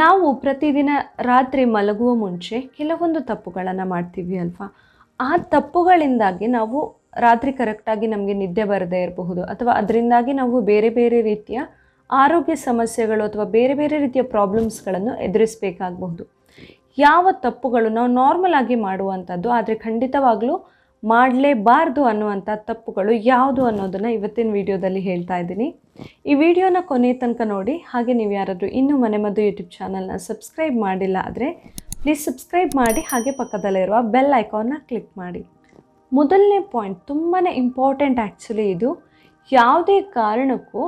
ನಾವು ಪ್ರತಿದಿನ ರಾತ್ರಿ ಮಲಗುವ ಮುಂಚೆ ಕೆಲವೊಂದು ತಪ್ಪುಗಳನ್ನು ಮಾಡ್ತೀವಿ ಅಲ್ವಾ? ಆ ತಪ್ಪುಗಳಿಂದಾಗಿ ನಾವು ರಾತ್ರಿ ಕರೆಕ್ಟಾಗಿ ನಮಗೆ ನಿದ್ದೆ ಬರದೇ ಇರಬಹುದು ಅಥವಾ ಅದರಿಂದಾಗಿ ನಾವು ಬೇರೆ ಬೇರೆ ರೀತಿಯ ಆರೋಗ್ಯ ಸಮಸ್ಯೆಗಳು ಅಥವಾ ಬೇರೆ ಬೇರೆ ರೀತಿಯ ಪ್ರಾಬ್ಲಮ್ಸ್ಗಳನ್ನು ಎದುರಿಸಬೇಕಾಗಬಹುದು. ಯಾವ ತಪ್ಪುಗಳು ನಾವು ನಾರ್ಮಲ್ ಆಗಿ ಮಾಡುವಂಥದ್ದು ಆದರೆ ಖಂಡಿತವಾಗಲೂ ಮಾಡಲೇಬಾರ್ದು ಅನ್ನುವಂಥ ತಪ್ಪುಗಳು ಯಾವುದು ಅನ್ನೋದನ್ನು ಇವತ್ತಿನ ವಿಡಿಯೋದಲ್ಲಿ ಹೇಳ್ತಾ ಇದ್ದೀನಿ. ಈ ವಿಡಿಯೋನ ಕೊನೆ ತನಕ ನೋಡಿ, ಹಾಗೆ ನೀವು ಯಾರಾದರೂ ಇನ್ನೂ ಮನೆಮದ್ದು ಯೂಟ್ಯೂಬ್ ಚಾನಲ್ನ ಸಬ್ಸ್ಕ್ರೈಬ್ ಮಾಡಿಲ್ಲ ಆದರೆ ಪ್ಲೀಸ್ ಸಬ್ಸ್ಕ್ರೈಬ್ ಮಾಡಿ, ಹಾಗೆ ಪಕ್ಕದಲ್ಲಿರುವ ಬೆಲ್ ಐಕಾನ್ನ ಕ್ಲಿಕ್ ಮಾಡಿ. ಮೊದಲನೇ ಪಾಯಿಂಟ್ ತುಂಬಾ ಇಂಪಾರ್ಟೆಂಟ್ ಆ್ಯಕ್ಚುಲಿ ಇದು. ಯಾವುದೇ ಕಾರಣಕ್ಕೂ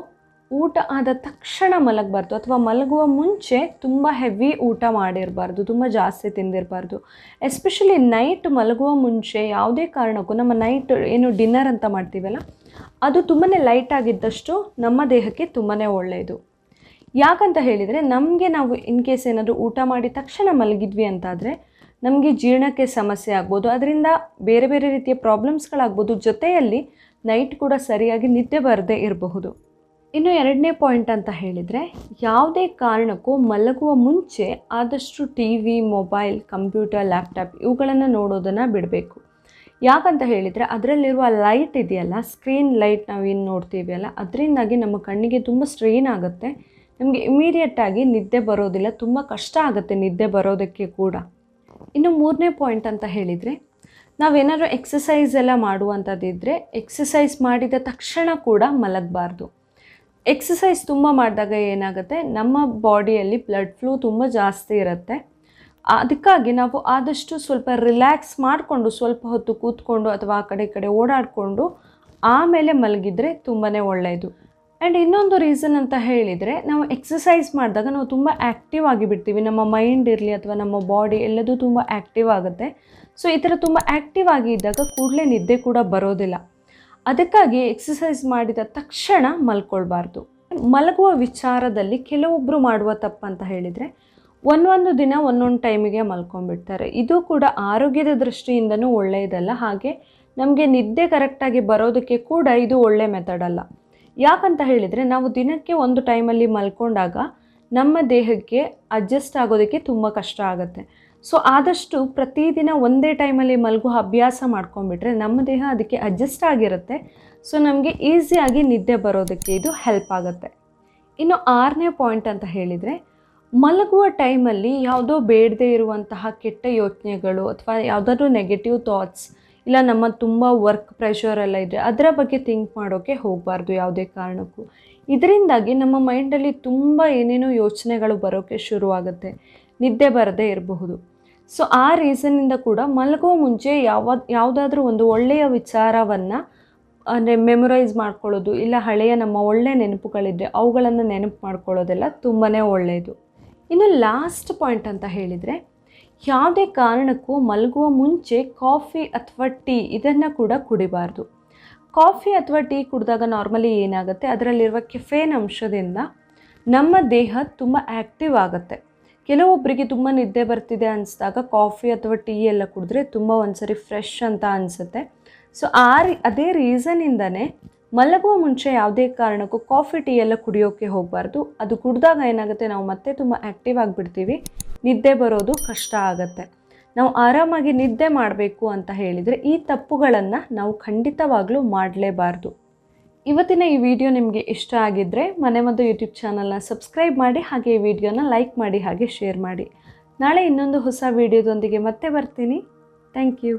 ಊಟ ಆದ ತಕ್ಷಣ ಮಲಗಬಾರ್ದು ಅಥವಾ ಮಲಗುವ ಮುಂಚೆ ತುಂಬ ಹೆವಿ ಊಟ ಮಾಡಿರಬಾರ್ದು, ತುಂಬ ಜಾಸ್ತಿ ತಿಂದಿರಬಾರ್ದು. ಎಸ್ಪೆಷಲಿ ನೈಟ್ ಮಲಗುವ ಮುಂಚೆ ಯಾವುದೇ ಕಾರಣಕ್ಕೂ, ನಮ್ಮ ನೈಟ್ ಏನು ಡಿನ್ನರ್ ಅಂತ ಮಾಡ್ತೀವಲ್ಲ, ಅದು ತುಂಬಾ ಲೈಟ್ ಆಗಿದ್ದಷ್ಟು ನಮ್ಮ ದೇಹಕ್ಕೆ ತುಂಬಾ ಒಳ್ಳೆಯದು ಯಾಕಂತ ಹೇಳಿದರೆ, ನಮಗೆ ನಾವು ಇನ್ ಕೇಸ್ ಏನಾದರೂ ಊಟ ಮಾಡಿ ತಕ್ಷಣ ಮಲಗಿದ್ವಿ ಅಂತಾದರೆ, ನಮಗೆ ಜೀರ್ಣಕ್ಕೆ ಸಮಸ್ಯೆ ಆಗ್ಬೋದು. ಅದರಿಂದ ಬೇರೆ ಬೇರೆ ರೀತಿಯ ಪ್ರಾಬ್ಲಮ್ಸ್ಗಳಾಗ್ಬೋದು ಜೊತೆಯಲ್ಲಿ ನೈಟ್ ಕೂಡ ಸರಿಯಾಗಿ ನಿದ್ದೆ ಬರದೇ ಇರಬಹುದು. ಇನ್ನು ಎರಡನೇ ಪಾಯಿಂಟ್ ಅಂತ ಹೇಳಿದರೆ, ಯಾವುದೇ ಕಾರಣಕ್ಕೂ ಮಲಗುವ ಮುಂಚೆ ಆದಷ್ಟು T V mobile computer laptop ಇವುಗಳನ್ನು ನೋಡೋದನ್ನು ಬಿಡಬೇಕು. ಯಾಕಂತ ಹೇಳಿದರೆ, ಅದರಲ್ಲಿರುವ ಲೈಟ್ ಇದೆಯಲ್ಲ ಸ್ಕ್ರೀನ್ ಲೈಟ್ ನಾವು ಏನು ನೋಡ್ತೀವಿ ಅಲ್ಲ ಅದರಿಂದಾಗಿ ನಮ್ಮ ಕಣ್ಣಿಗೆ ತುಂಬ ಸ್ಟ್ರೈನ್ ಆಗುತ್ತೆ. ನಮಗೆ ಇಮಿಡಿಯೇಟಾಗಿ ನಿದ್ದೆ ಬರೋದಿಲ್ಲ, ತುಂಬ ಕಷ್ಟ ಆಗುತ್ತೆ ನಿದ್ದೆ ಬರೋದಕ್ಕೆ ಕೂಡ. ಇನ್ನು ಮೂರನೇ ಪಾಯಿಂಟ್ ಅಂತ ಹೇಳಿದರೆ, ನಾವೇನಾದರೂ ಎಕ್ಸಸೈಸ್ ಎಲ್ಲ ಮಾಡುವಂಥದ್ದಿದ್ದರೆ ಎಕ್ಸಸೈಸ್ ಮಾಡಿದ ತಕ್ಷಣ ಕೂಡ ಮಲಗಬಾರ್ದು. ಎಕ್ಸಸೈಸ್ ತುಂಬ ಮಾಡಿದಾಗ ಏನಾಗುತ್ತೆ? ನಮ್ಮ ಬಾಡಿಯಲ್ಲಿ ಬ್ಲಡ್ ಫ್ಲೂ ತುಂಬ ಜಾಸ್ತಿ ಇರುತ್ತೆ. ಅದಕ್ಕಾಗಿ ನಾವು ಆದಷ್ಟು ಸ್ವಲ್ಪ ರಿಲ್ಯಾಕ್ಸ್ ಮಾಡಿಕೊಂಡು ಸ್ವಲ್ಪ ಹೊತ್ತು ಕೂತ್ಕೊಂಡು ಅಥವಾ ಆ ಕಡೆ ಕಡೆ ಓಡಾಡಿಕೊಂಡು ಆಮೇಲೆ ಮಲಗಿದರೆ ತುಂಬಾ ಒಳ್ಳೆಯದು ಆ್ಯಂಡ್ ಇನ್ನೊಂದು ರೀಸನ್ ಅಂತ ಹೇಳಿದರೆ, ನಾವು ಎಕ್ಸಸೈಸ್ ಮಾಡಿದಾಗ ನಾವು ತುಂಬ ಆ್ಯಕ್ಟಿವ್ ಆಗಿಬಿಡ್ತೀವಿ. ನಮ್ಮ ಮೈಂಡ್ ಇರಲಿ ಅಥವಾ ನಮ್ಮ ಬಾಡಿ ಎಲ್ಲದೂ ತುಂಬ ಆ್ಯಕ್ಟಿವ್ ಆಗುತ್ತೆ. ಸೊ ಈ ಥರ ತುಂಬ ಆ್ಯಕ್ಟಿವ್ ಆಗಿ ಇದ್ದಾಗ ಕೂಡಲೇ ನಿದ್ದೆ ಕೂಡ ಬರೋದಿಲ್ಲ. ಅದಕ್ಕಾಗಿ ಎಕ್ಸಸೈಸ್ ಮಾಡಿದ ತಕ್ಷಣ ಮಲ್ಕೊಳ್ಬಾರ್ದು. ಮಲಗುವ ವಿಚಾರದಲ್ಲಿ ಕೆಲವೊಬ್ಬರು ಮಾಡುವ ತಪ್ಪಂತ ಹೇಳಿದರೆ, ಒಂದೊಂದು ದಿನ ಒಂದೊಂದು ಟೈಮಿಗೆ ಮಲ್ಕೊಂಡ್ಬಿಡ್ತಾರೆ. ಇದು ಕೂಡ ಆರೋಗ್ಯದ ದೃಷ್ಟಿಯಿಂದನೂ ಒಳ್ಳೆಯದಲ್ಲ, ಹಾಗೆ ನಮಗೆ ನಿದ್ದೆ ಕರೆಕ್ಟಾಗಿ ಬರೋದಕ್ಕೆ ಕೂಡ ಇದು ಒಳ್ಳೆ ಮೆಥಡ್ ಅಲ್ಲ. ಯಾಕಂತ ಹೇಳಿದರೆ, ನಾವು ದಿನಕ್ಕೆ ಒಂದು ಟೈಮಲ್ಲಿ ಮಲ್ಕೊಂಡಾಗ ನಮ್ಮ ದೇಹಕ್ಕೆ ಅಡ್ಜಸ್ಟ್ ಆಗೋದಕ್ಕೆ ತುಂಬ ಕಷ್ಟ ಆಗುತ್ತೆ. ಸೊ ಆದಷ್ಟು ಪ್ರತಿದಿನ ಒಂದೇ ಟೈಮಲ್ಲಿ ಮಲಗುವ ಅಭ್ಯಾಸ ಮಾಡ್ಕೊಂಡ್ಬಿಟ್ರೆ ನಮ್ಮ ದೇಹ ಅದಕ್ಕೆ ಅಡ್ಜಸ್ಟ್ ಆಗಿರುತ್ತೆ. ಸೊ ನಮಗೆ ಈಸಿಯಾಗಿ ನಿದ್ದೆ ಬರೋದಕ್ಕೆ ಇದು ಹೆಲ್ಪ್ ಆಗುತ್ತೆ. ಇನ್ನು ಆರನೇ ಪಾಯಿಂಟ್ ಅಂತ ಹೇಳಿದರೆ, ಮಲಗುವ ಟೈಮಲ್ಲಿ ಯಾವುದೋ ಬೇಡದೇ ಇರುವಂತಹ ಕೆಟ್ಟ ಯೋಚನೆಗಳು ಅಥವಾ ಯಾವುದಾದ್ರೂ ನೆಗೆಟಿವ್ ಥಾಟ್ಸ್ ಇಲ್ಲ ನಮ್ಮ ತುಂಬ ವರ್ಕ್ ಪ್ರೆಷರ್ ಎಲ್ಲ ಇದ್ದರೆ ಅದರ ಬಗ್ಗೆ ಥಿಂಕ್ ಮಾಡೋಕ್ಕೆ ಹೋಗಬಾರ್ದು ಯಾವುದೇ ಕಾರಣಕ್ಕೂ. ಇದರಿಂದಾಗಿ ನಮ್ಮ ಮೈಂಡಲ್ಲಿ ತುಂಬ ಏನೇನೋ ಯೋಚನೆಗಳು ಬರೋಕ್ಕೆ ಶುರುವಾಗುತ್ತೆ. ನಿದ್ದೆ ಬರದೇ ಇರಬಹುದು. ಸೊ ಆ ರೀಸನ್ನಿಂದ ಕೂಡ ಮಲಗುವ ಮುಂಚೆ ಯಾವ ಯಾವುದಾದ್ರೂ ಒಂದು ಒಳ್ಳೆಯ ವಿಚಾರವನ್ನು, ಅಂದರೆ ಮೆಮೊರೈಸ್ ಮಾಡ್ಕೊಳ್ಳೋದು, ಇಲ್ಲ ಹಳೆಯ ನಮ್ಮ ಒಳ್ಳೆಯ ನೆನಪುಗಳಿದ್ದರೆ ಅವುಗಳನ್ನು ನೆನಪು ಮಾಡ್ಕೊಳ್ಳೋದೆಲ್ಲ ತುಂಬಾ ಒಳ್ಳೆಯದು. ಇನ್ನು ಲಾಸ್ಟ್ ಪಾಯಿಂಟ್ ಅಂತ ಹೇಳಿದರೆ, ಯಾವುದೇ ಕಾರಣಕ್ಕೂ ಮಲಗುವ ಮುಂಚೆ ಕಾಫಿ ಅಥವಾ ಟೀ ಇದನ್ನು ಕೂಡ ಕುಡಿಬಾರ್ದು. ಕಾಫಿ ಅಥವಾ ಟೀ ಕುಡಿದಾಗ ನಾರ್ಮಲಿ ಏನಾಗುತ್ತೆ? ಅದರಲ್ಲಿರುವ ಕೆಫೇನ್ ಅಂಶದಿಂದ ನಮ್ಮ ದೇಹ ತುಂಬ ಆ್ಯಕ್ಟಿವ್ ಆಗುತ್ತೆ. ಕೆಲವೊಬ್ಬರಿಗೆ ತುಂಬ ನಿದ್ದೆ ಬರ್ತಿದೆ ಅನಿಸಿದಾಗ ಕಾಫಿ ಅಥವಾ ಟೀ ಎಲ್ಲ ಕುಡಿದ್ರೆ ತುಂಬ ಒಂದ್ಸರಿ ಫ್ರೆಶ್ ಅಂತ ಅನಿಸುತ್ತೆ. ಸೊ ಆ ರೀ, ಅದೇ ರೀಸನಿಂದನೇ ಮಲಗುವ ಮುಂಚೆ ಯಾವುದೇ ಕಾರಣಕ್ಕೂ ಕಾಫಿ, ಟೀ ಎಲ್ಲ ಕುಡಿಯೋಕ್ಕೆ ಹೋಗಬಾರ್ದು. ಅದು ಕುಡಿದಾಗ ಏನಾಗುತ್ತೆ, ನಾವು ಮತ್ತೆ ತುಂಬ ಆ್ಯಕ್ಟಿವ್ ಆಗಿಬಿಡ್ತೀವಿ. ನಿದ್ದೆ ಬರೋದು ಕಷ್ಟ ಆಗುತ್ತೆ. ನಾವು ಆರಾಮಾಗಿ ನಿದ್ದೆ ಮಾಡಬೇಕು ಅಂತ ಹೇಳಿದರೆ ಈ ತಪ್ಪುಗಳನ್ನು ನಾವು ಖಂಡಿತವಾಗ್ಲೂ ಮಾಡಲೇಬಾರ್ದು. ಇವತ್ತಿನ ಈ ವಿಡಿಯೋ ನಿಮಗೆ ಇಷ್ಟ ಆಗಿದ್ದರೆ ಮನೆ ಮದ್ದು ಯೂಟ್ಯೂಬ್ ಚಾನಲ್ನ ಸಬ್ಸ್ಕ್ರೈಬ್ ಮಾಡಿ ಹಾಗೆ ಈ ವಿಡಿಯೋನ ಲೈಕ್ ಮಾಡಿ ಹಾಗೆ ಶೇರ್ ಮಾಡಿ. ನಾಳೆ ಇನ್ನೊಂದು ಹೊಸ ವಿಡಿಯೋದೊಂದಿಗೆ ಮತ್ತೆ ಬರ್ತೀನಿ. Thank you